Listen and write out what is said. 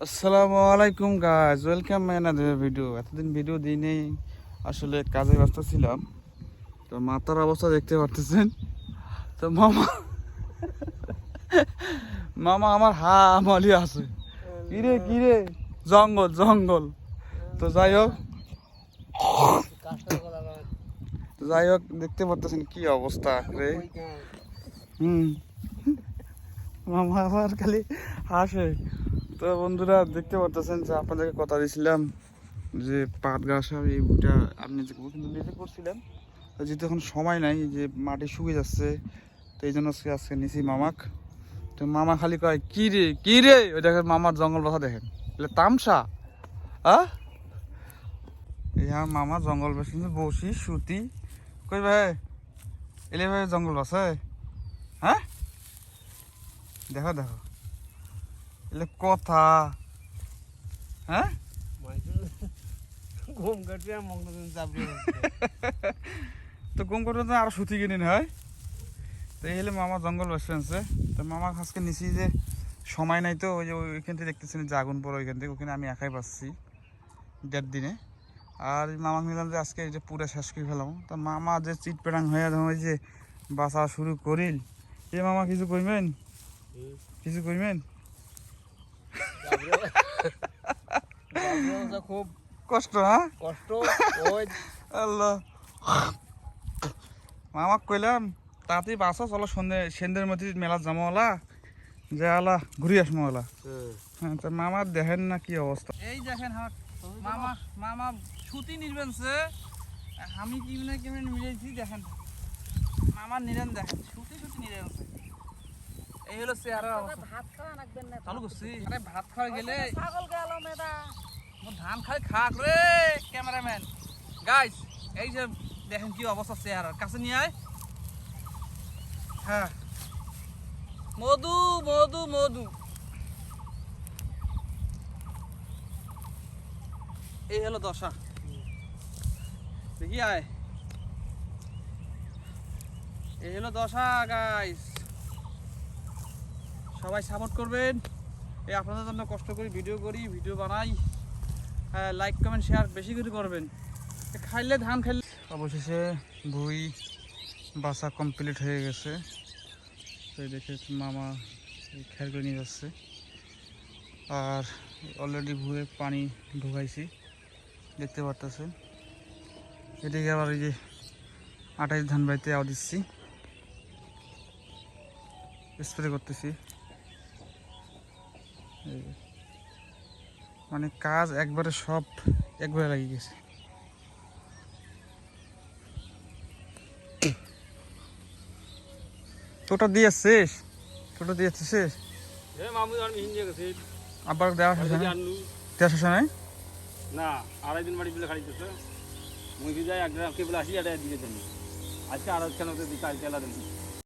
আসসালামু আলাইকুম guys welcome my another video এতদিন ভিডিও দিই নেই আসলে কাজে ব্যস্ত ছিলাম। তো মাথার অবস্থা দেখতে পারতেছেন। তো মামা মামা আমার হা আমালি আছে। কিরে কিরে? জঙ্গল জঙ্গল। তো যাই হোক যাই হোক, দেখতে পারতেছেন কি অবস্থা রে। হুম। মামা আমার খালি হাসে। তো বন্ধুরা দেখতে পারতেছেন যে আপনাদেরকে কথা দিয়েছিলাম যে পাট গাছ আর এই বুটা আপনি যে কিন্তু নিজে করছিলেন, তো যেহেতু এখন সময় নাই, যে মাটি শুকিয়ে যাচ্ছে, তো এই জন্য আজকে আজকে নিছি মামাক। তো মামা খালি কয়, কি রে কি রে? ওই দেখেন মামার জঙ্গল বাসা দেখেন। এলে তামসা? হ্যাঁ আমার মামা জঙ্গল বাসা বসি সুতি কই ভাই? এলে ভাই জঙ্গল বাসায় হ্যাঁ? দেখো দেখো। এলে কথা। হ্যাঁ? ঘুম চাপড়ে তো করে তো আরও সুতি কিনে হয়? তো এই হলে মামা জঙ্গল বসে আছে তো মামা আজকে নিছি যে সময় নাই তো ওই যে ওইখান থেকে দেখতেছেন যে আগুন পড়ে ওইখান থেকে ওখানে আমি একাই পাচ্ছি দেড় দিনে। আর মামা নিলাম যে আজকে এই যে পুরো শেষ করে ফেলাম। তো মামা যে চিট পেটাং হয়ে ওই যে বাসা শুরু করিল। এ মামা কিছু কইবেন? কিছু কইবেন? খুব কষ্ট হ্যাঁ? কষ্ট ওই আল্লাহ। মামাক কইলাম বাসা চলো সন্ধ্যে সন্ধ্যের মধ্যে মেলা জমাওয়ালা যে আলা ঘুরি আসমো আলা হ্যাঁ তো মামার দেখেন না কি অবস্থা। এই দেখেন হাট। মামা মামা সুতি নিবেন আমি কিমনে কিমনে মিলেছি দেখেন। মামা নিলেন দেখেন। সুতি সুতি নিলেন। এই হলো চেহারার ভাত খাওয়া লাগবেন না চালু করছি। আরে ভাত খাওয়া গেলে ছাগল গেল মেদা ধান খাই খাক রে ক্যামেরাম্যান। গাইস এই যে দেখেন কি অবস্থা চেহারার। কাছে নিয়ে আয়। হ্যাঁ। মধু মধু মধু। এই হলো দশা। দেখি আয়। এই হলো দশা গাইস সবাই সাপোর্ট করবেন। এই আপনাদের জন্য কষ্ট করি ভিডিও করি ভিডিও বানাই। লাইক কমেন্ট শেয়ার বেশি করে করবেন। খাইলে ধান খাইলে অবশেষে ভুই বাসা কমপ্লিট হয়ে গেছে। তো দেখে মামা খেয়াল করে নিয়ে যাচ্ছে। আর অলরেডি ভুয়ে পানি ঢুকাইছি। দেখতে পারতেছেন। এদিকে আবার এই যে আটাইশ ধান বাড়িতে আও দিচ্ছি। স্প্রে করতেছি। মানে কাজ একবারে সব একবারে লাগিয়ে গেছে। তোটা দিয়ে শেষ তোটা দিয়ে শেষ। এ মামু আমি হিন্দে গেছি। আবার দেওয়া শেষ দেওয়া শেষ নাই না আড়াই দিন বাড়ি বলে খাড়িতেছে মুই কি যাই একটা কেবল আসি এটা দিয়ে দেন। আজকে আড়াই কেন দিই কালকে এলা দেন